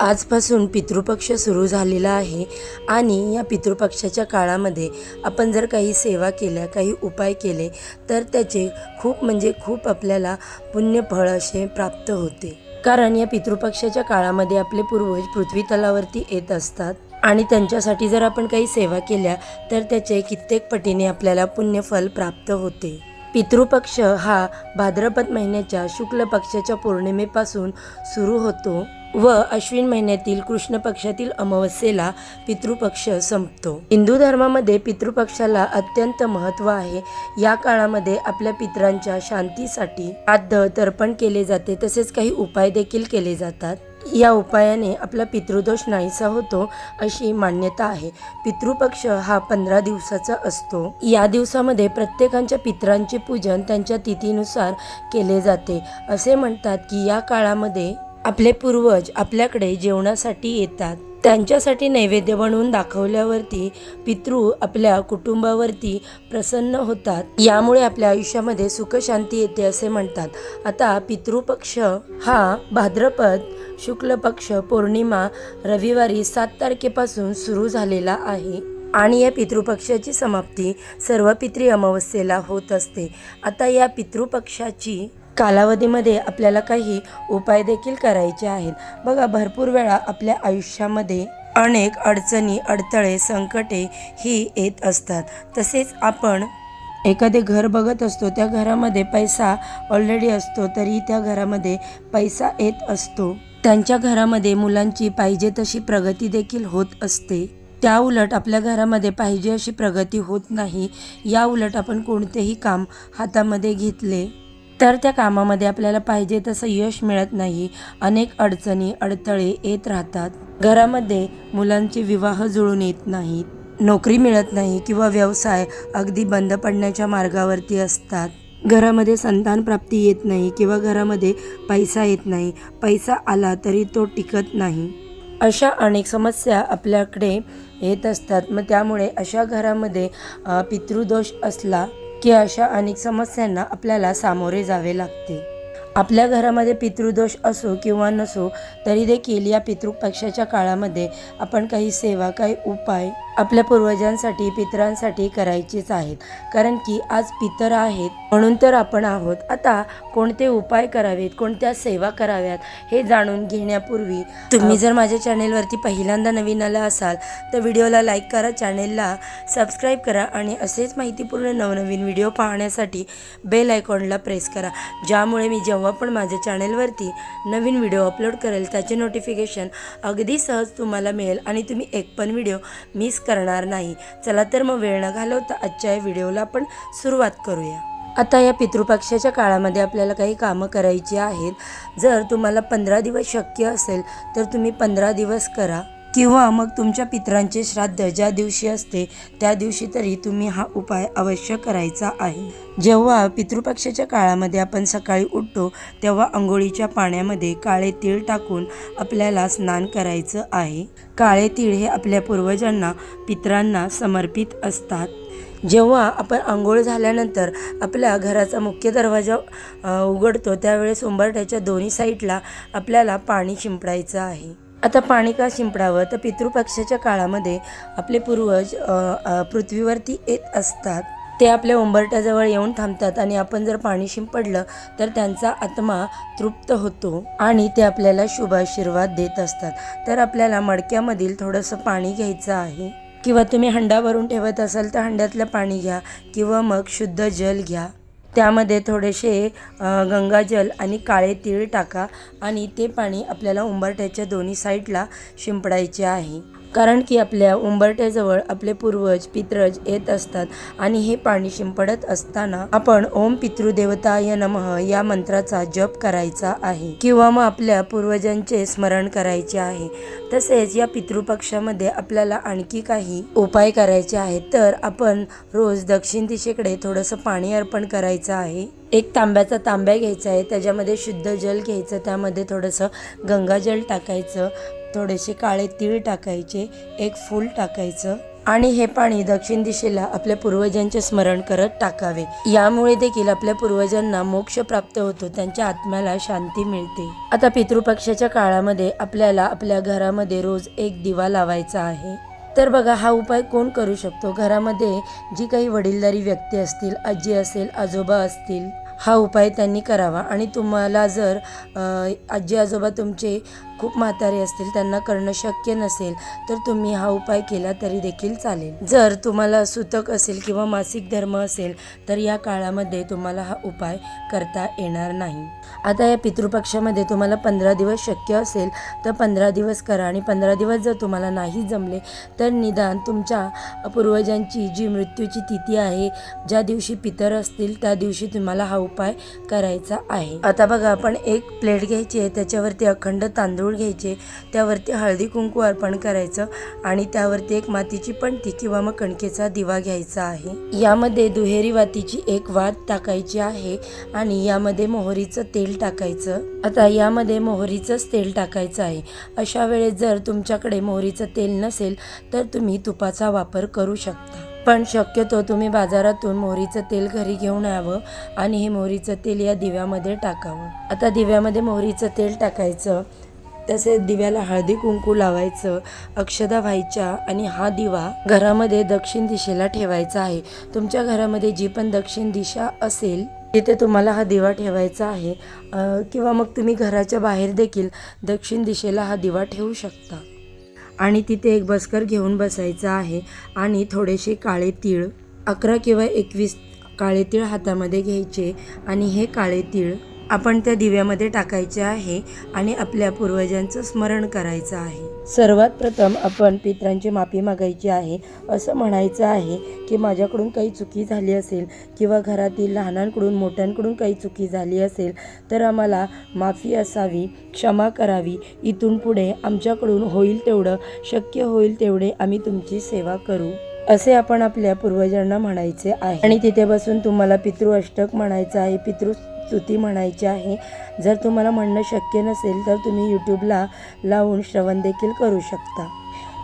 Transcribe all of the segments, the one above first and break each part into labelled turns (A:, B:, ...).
A: आजपासून पितृपक्ष सुरू झालेला आहे आणि या पितृपक्षाच्या काळामध्ये आपण जर काही सेवा केल्या काही उपाय केले तर त्याचे खूप म्हणजे खूप आपल्याला पुण्यफळ असे प्राप्त होते. कारण या पितृपक्षाच्या काळामध्ये आपले पूर्वज पृथ्वी तलावरती येत असतात आणि त्यांच्यासाठी जर आपण काही सेवा केल्या तर त्याचे कित्येक पटीने आपल्याला पुण्यफल प्राप्त होते. पितृपक्ष हा भाद्रपद महिन्याच्या शुक्ल पक्षाच्या पौर्णिमेपासून सुरू होतो व अश्विन महिन्यातील कृष्ण पक्षातील अमावस्येला पितृपक्ष संपतो. हिंदू धर्मामध्ये पितृपक्षाला अत्यंत महत्त्व आहे. या काळामध्ये आपल्या पितरांच्या शांतीसाठी श्राद्ध तर्पण केले जाते. तसेच काही उपाय देखील केले जातात. या उपायाने आपला पितृदोष नाहीसा होतो अशी मान्यता आहे. पितृपक्ष हा पंधरा दिवसाचा असतो. या दिवसामध्ये प्रत्येकांच्या पितरांचे पूजन त्यांच्या तिथीनुसार केले जाते. असे म्हणतात की या काळामध्ये आपले पूर्वज आपल्याकडे जेवणासाठी येतात. त्यांच्यासाठी नैवेद्य बनवून दाखवल्यावरती पितृ आपल्या कुटुंबावरती प्रसन्न होतात. यामुळे आपल्या आयुष्यामध्ये सुखशांती येते असे म्हणतात. आता पितृपक्ष हा भाद्रपद शुक्ल पक्ष पौर्णिमा रविवारी सात तारखेपासून सुरू झालेला आहे आणि या पितृपक्षाची समाप्ती सर्व पितृ अमावस्येला होत असते. आता या पितृपक्षाची कालावधीमध्ये आपल्याला काही उपाय देखील करायचे आहेत. बघा भरपूर वेळा आपल्या आयुष्यामध्ये अनेक अडचणी अडथळे संकटे ही येत असतात. तसेच आपण एखादे घर बघत असतो त्या घरामध्ये पैसा ऑलरेडी असतो तरी त्या घरामध्ये पैसा येत असतो. त्यांच्या घरामध्ये मुलांची पाहिजे तशी प्रगती देखील होत असते. त्या उलट आपल्या घरामध्ये पाहिजे अशी प्रगती होत नाही. या उलट आपण कोणतेही काम हातामध्ये घेतले तर त्या कामामध्ये आपल्याला पाहिजे तसं यश मिळत नाही. अनेक अडचणी अडथळे येत राहतात. घरामध्ये मुलांचे विवाह जुळून येत नाहीत. नोकरी मिळत नाही किंवा व्यवसाय अगदी बंद पडण्याच्या मार्गावरती असतात. घरामध्ये संतान प्राप्ती येत नाही किंवा घरामध्ये पैसा येत नाही. पैसा आला तरी तो टिकत नाही. अशा अनेक समस्या आपल्याकडे येत असतात. मग त्यामुळे अशा घरामध्ये पितृदोष असला की अशा अनेक समस्यांना आपल्याला सामोरे जावे लागते. आपल्या घरामध्ये पितृदोष असो किंवा नसो तरी देखील या पितृपक्षाच्या काळामध्ये आपण काही सेवा काही उपाय आपल्या पूर्वजांसाठी पितरांसाठी करायचेच आहेत. कारण की आज पितर आहेत म्हणून तर आपण आहोत. आता कोणते उपाय करावेत कोणत्या सेवा कराव्यात हे जाणून घेण्यापूर्वी तुम्ही जर माझ्या चॅनेलवरती पहिल्यांदा नवीन आला असाल तर व्हिडिओला लाईक करा चॅनेलला सबस्क्राईब करा आणि असेच माहितीपूर्ण नवनवीन व्हिडिओ पाहण्यासाठी बेल आयकॉनला प्रेस करा. ज्यामुळे मी जेव्हा पण माझ्या चॅनेलवरती नवीन व्हिडिओ अपलोड करेल त्याचे नोटिफिकेशन अगदी सहज तुम्हाला मिळेल आणि तुम्ही एक पण व्हिडिओ मिस करणार नाही. चला तर मग वेळ न घालवता आजच्या या व्हिडिओला आपण सुरुवात करूया. आता या पितृपक्षाच्या काळामध्ये आपल्याला काही कामं करायची आहेत. जर तुम्हाला पंधरा दिवस शक्य असेल तर तुम्ही पंधरा दिवस करा. किंवा मग तुमच्या पितरांचे श्राद्ध ज्या दिवशी असते त्या दिवशी तरी तुम्ही हा उपाय अवश्य करायचा आहे. जेव्हा पितृपक्षाच्या काळामध्ये आपण सकाळी उठतो तेव्हा आंघोळीच्या पाण्यामध्ये काळे तीळ टाकून आपल्याला स्नान करायचं आहे. काळे तीळ हे आपल्या पूर्वजांना पितरांना समर्पित असतात. जेव्हा आपण आंघोळ झाल्यानंतर आपल्या घराचा मुख्य दरवाजा उघडतो त्यावेळेस उंबरठ्याच्या दोन्ही साईडला आपल्याला पाणी शिंपडायचं आहे. आता पाणी का शिंपडावं? तर पितृपक्षाच्या काळामध्ये आपले पूर्वज पृथ्वीवरती येत असतात. ते आपल्या उंबरट्याजवळ येऊन थांबतात आणि आपण जर पाणी शिंपडलं तर त्यांचा आत्मा तृप्त होतो आणि ते आपल्याला शुभ आशीर्वाद देत असतात. तर आपल्याला मडक्यामधील थोडंसं पाणी घ्यायचं आहे. किंवा तुम्ही हंडा भरून ठेवत असाल तर हंड्यातलं पाणी घ्या किंवा मग शुद्ध जल घ्या. त्यामध्ये थोडेसे गंगाजल आणि काळे तीळ टाका आणि ते पाणी आपल्याला उंबरठ्याच्या दोन्ही साईडला शिंपडायचे आहे. कारण की आपल्या उंबरट्याजवळ आपले पूर्वज पितरज येत असतात आणि हे पाणी शिंपडत असताना आपण ओम पितृदेवताय नमः या मंत्राचा जप करायचा आहे किंवा मग आपल्या पूर्वजांचे स्मरण करायचे आहे. तसेच या पितृपक्षामध्ये आपल्याला आणखी काही उपाय करायचे आहेत. तर आपण रोज दक्षिण दिशेकडे थोडंसं पाणी अर्पण करायचं आहे. एक तांब्याचा तांब्या घ्यायचा आहे. त्याच्यामध्ये शुद्ध जल घ्यायचं. त्यामध्ये थोडंसं गंगाजल टाकायचं. थोडेसे काळे तीळ टाकायचे एक फूल टाकायचं आणि हे पाणी दक्षिण दिशेला आपल्या पूर्वजांचे स्मरण करत टाकावे. यामुळे देखील आपल्या पूर्वजांना मोक्ष प्राप्त होतो त्यांच्या आत्म्याला शांती मिळते. आता पितृपक्षाच्या काळामध्ये आपल्याला आपल्या घरामध्ये रोज एक दिवा लावायचा आहे. तर बघा हा उपाय कोण करू शकतो? घरामध्ये जी काही वडीलधारी व्यक्ती असतील आजी असेल आजोबा असतील हा उपाय त्यांनी करावा. आणि तुम्हाला जर आजी आजोबा तुमचे खूप म्हातारे असतील त्यांना करणं शक्य नसेल तर तुम्ही हा उपाय केला तरी देखील चालेल. जर तुम्हाला सुतक असेल किंवा मासिक धर्म असेल तर या काळामध्ये तुम्हाला हा उपाय करता येणार नाही. आता या पितृपक्षामध्ये तुम्हाला पंधरा दिवस शक्य असेल तर पंधरा दिवस करा आणि पंधरा दिवस जर तुम्हाला नाही जमले तर निदान तुमच्या पूर्वजांची जी मृत्यूची तिथी आहे ज्या दिवशी पितर असतील त्या दिवशी तुम्हाला हा उपाय करायचा आहे. आता बघा आपण एक प्लेट घ्यायची आहे त्याच्यावरती अखंड तांदूळ घ्यायचे. त्यावरती हळदी कुंकू अर्पण करायचं आणि त्यावरती एक मातीची पणती किंवा मग कणकेचा दिवा घ्यायचा आहे. यामध्ये दुहेरी वातीची एक वात टाकायची आहे आणि यामध्ये मोहरीचं तेल टाकायचं. आता यामध्ये मोहरीचंच तेल टाकायचं आहे. अशा वेळेस जर तुमच्याकडे मोहरीचं तेल नसेल तर तुम्ही तुपाचा वापर करू शकता. पण शक्यतो तुम्ही बाजारातून मोहरीचं तेल घरी घेऊन यावं आणि हे मोहरीचं तेल या दिव्यामध्ये टाकावं. आता दिव्यामध्ये मोहरीचं तेल टाकायचं. तसेच दिव्याला हळदी कुंकू लावायचं अक्षदा व्हायच्या आणि हा दिवा घरामध्ये दक्षिण दिशेला ठेवायचा आहे. तुमच्या घरामध्ये जी पण दक्षिण दिशा असेल तिथे तुम्हाला हा दिवा ठेवायचा आहे किंवा मग तुम्ही घराच्या बाहेर देखील दक्षिण दिशेला हा दिवा ठेवू शकता. आणि तिथे एक बसकर घेऊन बसायचं आहे आणि थोडेसे काळे तीळ अकरा किंवा एकवीस काळे तीळ हातामध्ये घ्यायचे आणि हे काळे तीळ आपण त्या दिव्यामध्ये टाकायचे आहे आणि आपल्या पूर्वजांचं स्मरण करायचं आहे. सर्वात प्रथम आपण पित्रांची माफी मागायची आहे. असं म्हणायचं आहे की माझ्याकडून काही चुकी झाली असेल किंवा घरातील लहानांकडून मोठ्यांकडून काही चुकी झाली असेल तर आम्हाला माफी असावी क्षमा करावी. इथून पुढे आमच्याकडून होईल तेवढं शक्य होईल तेवढे आम्ही तुमची सेवा करू. असे आपण आपल्या पूर्वजांना म्हणायचे आहे. आणि तिथे बसून तुम्हाला पितृ अष्टक म्हणायचं आहे. पितृ स्तुती म्हणायची आहे. जर तुम्हाला म्हणणं शक्य नसेल तर तुम्ही यूट्यूबला लावून श्रवण देखील करू शकता.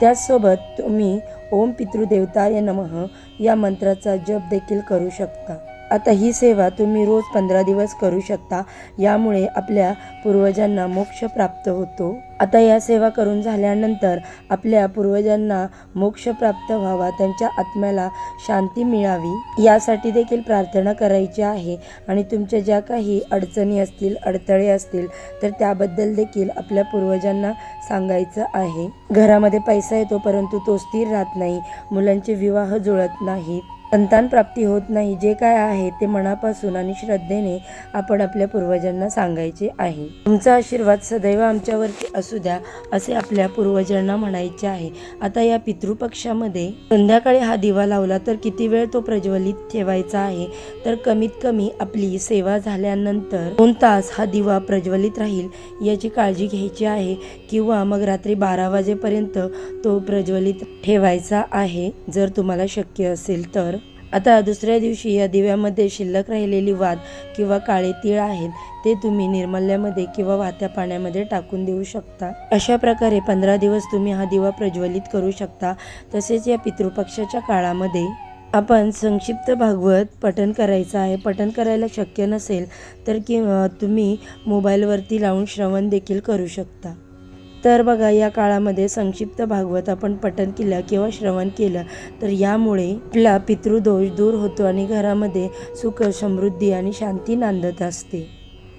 A: त्याचसोबत तुम्ही ओम पितृदेवताय नमः या मंत्राचा जप देखील करू शकता. आता ही सेवा तुम्ही रोज पंधरा दिवस करू शकता. यामुळे आपल्या पूर्वजांना मोक्ष प्राप्त होतो. आता या सेवा करून झाल्यानंतर आपल्या पूर्वजांना मोक्ष प्राप्त व्हावा त्यांच्या आत्म्याला शांती मिळावी यासाठी देखील प्रार्थना करायची आहे. आणि तुमच्या ज्या काही अडचणी असतील अडथळे असतील तर त्याबद्दल देखील आपल्या पूर्वजांना सांगायचं आहे. घरामध्ये पैसा येतो परंतु तो स्थिर राहत नाही. मुलांचे विवाह जुळत नाहीत. संतानप्राप्ती होत नाही. जे काय आहे ते मनापासून आणि श्रद्धेने आपण आपल्या पूर्वजांना सांगायचे आहे. तुमचा आशीर्वाद सदैव आमच्यावरती असू द्या असे आपल्या पूर्वजांना म्हणायचे आहे. आता या पितृपक्षामध्ये संध्याकाळी हा दिवा लावला तर किती वेळ तो प्रज्वलित ठेवायचा आहे? तर कमीत कमी आपली सेवा झाल्यानंतर दोन तास हा दिवा प्रज्वलित राहील याची काळजी घ्यायची आहे किंवा मग रात्री बारा वाजेपर्यंत तो प्रज्वलित ठेवायचा आहे? जर तुम्हाला शक्य असेल तर. आता दुसऱ्या दिवशी या दिव्यामध्ये शिल्लक राहिलेली वाद किंवा काळे तीळ आहेत ते तुम्ही निर्मल्यामध्ये किंवा वाहत्या पाण्यामध्ये टाकून देऊ शकता. अशा प्रकारे पंधरा दिवस तुम्ही हा दिवा प्रज्वलित करू शकता तसेच या पितृपक्षाच्या काळामध्ये. आपण संक्षिप्त भागवत पठन करायचं आहे. पठन करायला शक्य नसेल तर कि तुम्ही मोबाईलवरती लावून श्रवण देखील करू शकता. तर बघा या काळामध्ये संक्षिप्त भागवत आपण पठण केलं किंवा श्रवण केलं तर यामुळे आपला पितृदोष दूर होतो आणि घरामध्ये सुख समृद्धी आणि शांती नांदत असते.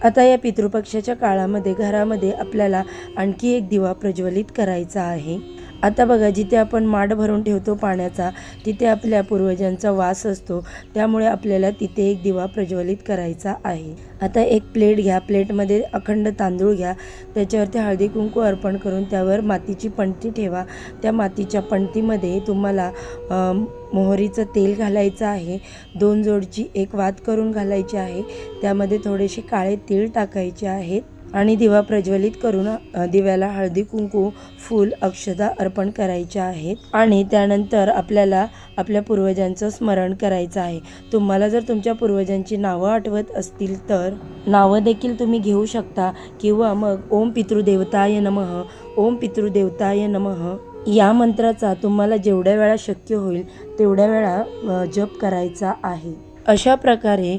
A: आता या पितृपक्षाच्या काळामध्ये घरामध्ये आपल्याला आणखी एक दिवा प्रज्वलित करायचा आहे. आता बघा जिथे आपण माठ भरून ठेवतो पाण्याचा तिथे आपल्या पूर्वजांचा वास असतो. त्यामुळे आपल्याला तिथे एक दिवा प्रज्वलित करायचा आहे. आता एक प्लेट घ्या. प्लेटमध्ये अखंड तांदूळ घ्या. त्याच्यावरती हळदी कुंकू अर्पण करून त्यावर मातीची पणती ठेवा. त्या मातीच्या पणतीमध्ये तुम्हाला मोहरीचं तेल घालायचं आहे. दोन जोडची एक वात करून घालायची आहे. त्यामध्ये थोडेसे काळे तीळ टाकायचे आहेत. आणि दिवा प्रज्वलित करून दिव्याला हळदी कुंकू फूल अक्षदा अर्पण करायचे आहेत. आणि त्यानंतर आपल्याला आपल्या पूर्वजांचं स्मरण करायचं आहे. तुम्हाला जर तुमच्या पूर्वजांची नावं आठवत असतील तर नावं देखील तुम्ही घेऊ शकता. किंवा मग ओम पितृदेवताय नमः ओम पितृदेवताय नमः या मंत्राचा तुम्हाला जेवढ्या वेळा शक्य होईल तेवढ्या वेळा जप करायचा आहे. अशा प्रकारे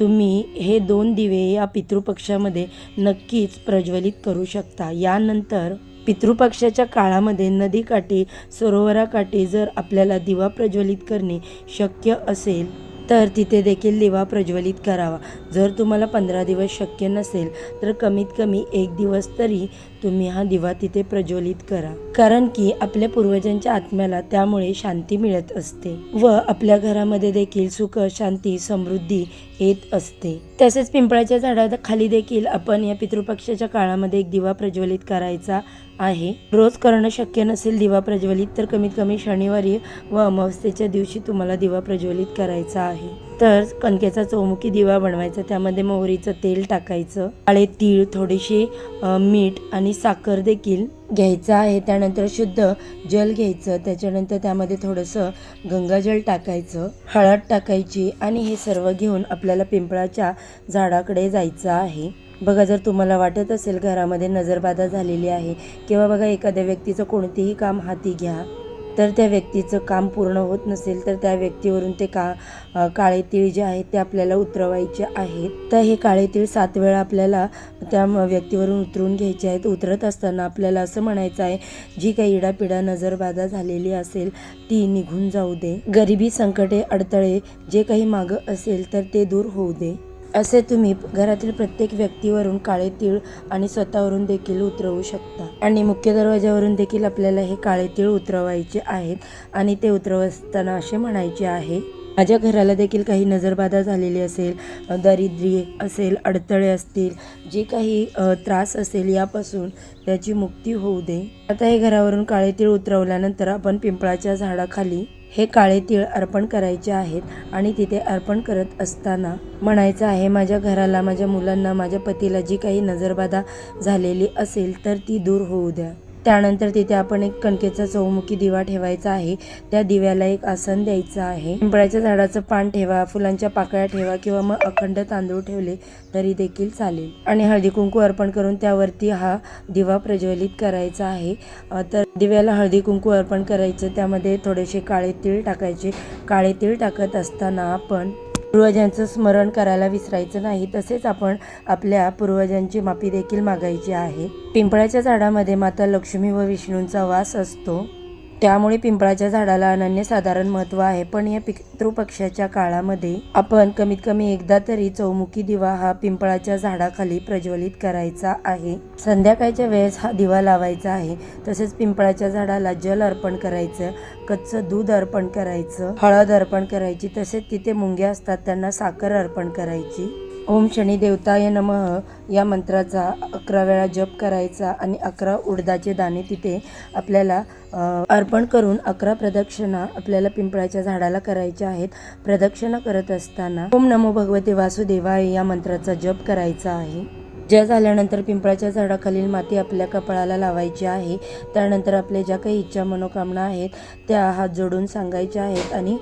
A: तुम्ही हे दोन दिवे या पितृपक्षामध्ये नक्कीच प्रज्वलित करू शकता. यानंतर पितृपक्षाच्या काळामध्ये नदीकाठी सरोवराकाठी जर आपल्याला दिवा प्रज्वलित करणे शक्य असेल तर तिथे देखील दिवा प्रज्वलित करावा. जर तुम्हाला पंधरा दिवस शक्य नसेल तर कमीत कमी एक दिवस तरी तुम्ही हा दिवा तिथे प्रज्वलित करा. कारण की आपल्या पूर्वजांच्या आत्म्याला त्यामुळे शांती मिळत असते व आपल्या घरामध्ये देखील सुख शांती समृद्धी येत असते. तसेच पिंपळाच्या झाडाखाली देखील आपण या पितृपक्षाच्या काळामध्ये एक दिवा प्रज्वलित करायचा आहे. रोज करणं शक्य नसेल दिवा प्रज्वलित तर कमीत कमी शनिवारी व अमावस्येच्या दिवशी तुम्हाला दिवा प्रज्वलित करायचा आहे. तर कणकेचा चौमुखी दिवा बनवायचा त्यामध्ये मोहरीचं तेल टाकायचं. काळे तीळ थोडेसे मीठ आणि साखर देखील घ्यायचं आहे. त्यानंतर शुद्ध जल घ्यायचं. त्याच्यानंतर त्यामध्ये थोडंसं गंगाजल टाकायचं. हळद टाकायची आणि हे सर्व घेऊन आपल्याला पिंपळाच्या झाडाकडे जायचं आहे. बघा जर तुम्हाला वाटत असेल घरामध्ये नजरबाधा झालेली आहे किंवा बघा एखाद्या व्यक्तीचं कोणतेही काम हाती घ्या तर त्या व्यक्तीचं काम पूर्ण होत नसेल तर त्या व्यक्तीवरून ते का काळे तीळ जे आहेत ते आपल्याला उतरवायचे आहेत. तर हे काळे तीळ सात वेळा आपल्याला त्या व्यक्तीवरून उतरून घ्यायचे आहेत. उतरत असताना आपल्याला असं म्हणायचं आहे जी काही इडापिडा नजरबाधा झालेली असेल ती निघून जाऊ दे. गरिबी संकटे अडथळे जे काही मागं असेल तर ते दूर होऊ दे. असे तुम्ही घरातील प्रत्येक व्यक्तीवरून काळे तीळ आणि स्वतःवरून देखील उतरवू शकता. आणि मुख्य दरवाजावरून देखील आपल्याला हे काळे तीळ उतरवायचे आहेत आणि ते उतरवताना असे म्हणायचे आहे माझ्या घराला देखील काही नजरबाधा झालेली असेल अ, दारिद्र्य असेल अडथळे असतील जे काही त्रास असेल यापासून त्याची मुक्ती होऊ दे. आता हे घरावरून काळे तीळ उतरवल्यानंतर आपण पिंपळाच्या झाडाखाली हे काळे तीळ अर्पण करायचे आहेत आणि तिथे अर्पण करत असताना म्हणायचं आहे माझ्या घराला माझ्या मुलांना माझ्या पतीला जी काही नजरबाधा झालेली असेल तर ती दूर होऊ द्या. त्यानंतर तिथे आपण एक कणकेचा चौमुखी दिवा ठेवायचा आहे. त्या दिव्याला एक आसन द्यायचं आहे. पिंपळाच्या झाडाचं पान ठेवा फुलांच्या पाकळ्या ठेवा किंवा मग अखंड तांदूळ ठेवले तरी देखील चालेल. आणि हळदी कुंकू अर्पण करून त्यावरती हा दिवा प्रज्वलित करायचा आहे. तर दिव्याला हळदी कुंकू अर्पण करायचं. त्यामध्ये थोडेसे काळे तीळ टाकायचे. काळे तीळ टाकत असताना आपण पूर्वजांचं स्मरण करायला विसरायचं नाही तसेच आपण आपल्या पूर्वजांची माफी देखील मागायची आहे. पिंपळाच्या झाडामध्ये माता लक्ष्मी व विष्णूंचा वास असतो. त्यामुळे पिंपळाच्या झाडाला अनन्यसाधारण महत्त्व आहे. पण या पितृपक्षाच्या काळामध्ये आपण कमीत कमी एकदा तरी चौमुखी दिवा हा पिंपळाच्या झाडाखाली प्रज्वलित करायचा आहे. संध्याकाळच्या वेळेस हा दिवा लावायचा आहे. तसेच पिंपळाच्या झाडाला जल अर्पण करायचं कच्चं दूध अर्पण करायचं हळद अर्पण करायची तसेच तिथे मुंग्या असतात त्यांना साखर अर्पण करायची. ओम शनी देवताय नमः. या मंत्राचा अकरा वेळा जप करायचा आणि अकरा उडदाचे दाणे तिथे आपल्याला अर्पण करून अकरा प्रदक्षिणा आपल्याला पिंपळाच्या झाडाला करायच्या आहेत. प्रदक्षिणा करत असताना ओम नमो भगवते वासुदेवाय या मंत्राचा जप करायचा आहे. ज्या झाल्यानंतर पिंपळाच्या झाडाखालील माती आपल्या कपाळाला लावायची आहे. त्यानंतर आपल्या ज्या काही इच्छा मनोकामना आहेत त्या हात जोडून सांगायच्या आहेत आणि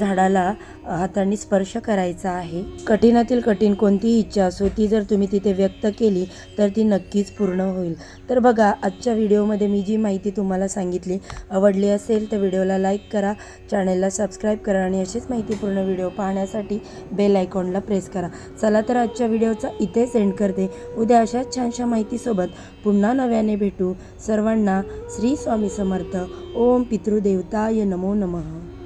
A: झाडाला हातांनी स्पर्श करायचा आहे. कठीणातील कठीण कोणतीही इच्छा असो ती जर तुम्ही तिथे व्यक्त केली तर ती नक्कीच पूर्ण होईल. तर बघा आजच्या व्हिडिओमध्ये मी जी माहिती तुम्हाला सांगितली आवडली असेल तर व्हिडिओला लाईक करा चॅनलला सबस्क्राईब करा आणि अशीच माहितीपूर्ण व्हिडिओ पाहण्यासाठी बेल आयकॉनला प्रेस करा. चला तर आजच्या व्हिडिओचा इथे सेंड करते. उद्या अशाच छानशा माहितीसोबत पुन्हा नव्याने भेटू. सर्वांना श्री स्वामी समर्थ. ओम पितृदेवताय नमो नमः.